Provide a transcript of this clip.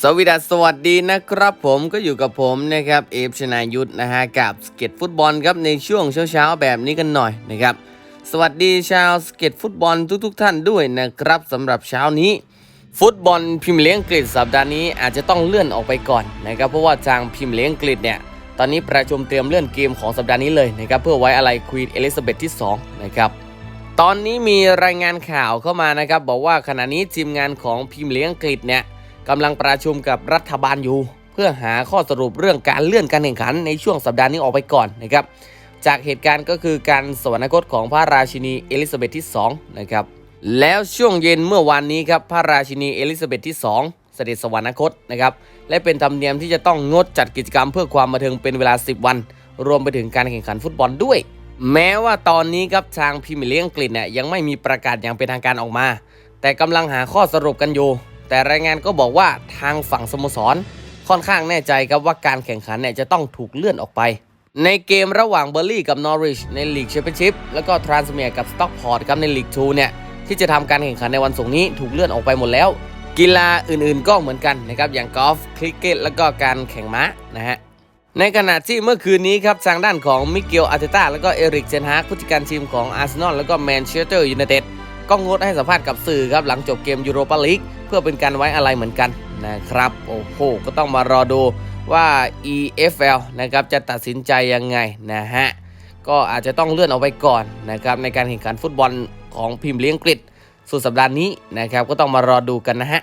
สวัสดีสวัสดีนะครับผมก็อยู่กับผมนะครับเอฟชนายุทธนะฮะกับสเก็ตฟุตบอลครับในช่วงเช้าๆแบบนี้กันหน่อยนะครับสวัสดีชาวสเก็ตฟุตบอลทุก ๆทท่านด้วยนะครับสำหรับเช้านี้ ฟุตบอลพรีเมียร์ลีกอังกฤษสัปดาห์นี้อาจจะต้องเลื่อนออกไปก่อนนะครับเพราะว่าทางพรีเมียร์ลีกอังกฤษเนี่ยตอนนี้ประชุมเตรียมเลื่อนเกมของสัปดาห์นี้เลยนะครับเพื่อไว้อะไรควีนเอลิซาเบธที่2นะครับตอนนี้มีรายงานข่าวเข้ามานะครับบอกว่าขณะนี้ทีมงานของพรีเมียร์ลีกอังกฤษเนี่ย กำลังประชุมกับรัฐบาลอยู่ เพื่อหาข้อสรุปเรื่องการเลื่อนการแข่งขันในช่วงสัปดาห์นี้ออกไปก่อนนะครับ จากเหตุการณ์ก็คือการสวรรคตของพระราชินีเอลิซาเบธที่2นะครับแล้วช่วงเย็นเมื่อวานนี้ครับพระราชินีเอลิซาเบธที่ 2 เสด็จสวรรคตนะครับและเป็นธรรมเนียมที่จะต้องงดจัดกิจกรรมเพื่อความบันเทิงเป็นเวลา 10 วัน รวมไปถึงการแข่งขันฟุตบอลด้วย แม้ว่าตอนนี้ครับทางพรีเมียร์ลีกอังกฤษเนี่ยยังไม่มีประกาศอย่างเป็นทางการออกมา แต่กำลังหาข้อสรุปกันอยู่ แต่รายงานก็บอกว่าทางฝั่งสโมสร ค่อนข้างแน่ใจครับว่าการแข่งขันเนี่ยจะต้องถูกเลื่อนออกไป ในเกมระหว่างเบอร์ลี่กับนอริชในลีกแชมเปี้ยนชิพแล้วก็ทรานส์เมียร์กับสต็อกพอร์ตครับในลีก2เนี่ยที่จะทำการแข่งขันในวันศุกร์นี้ถูกเลื่อนออกไปหมดแล้ว กีฬาอื่นๆก็เหมือนกันนะครับอย่างกอล์ฟคริกเก็ตแล้วก็การแข่งม้านะฮะในขณะที่เมื่อคืนนี้ครับทางด้านของมิเกลอาร์เตต้าแล้วก็เอริกเซนฮากผู้จัดการทีมของอาร์เซนอลแล้วก็แมนเชสเตอร์ยูไนเต็ด ก็งดให้สัมภาษณ์กับสื่อครับหลังจบเกมยูโรปาลีกเพื่อเป็นการไว้อะไรเหมือนกันนะครับ โอ้โห ก็ต้องมารอดูว่า EFL นะครับจะตัดสินใจยังไงนะฮะ ก็อาจจะต้องเลื่อนออกไปก่อนนะครับในการแข่งขันฟุตบอลของพิมพ์เลี้ยงกฤษสุดสัปดาห์นี้นะครับก็ต้องมารอดูกันนะฮะ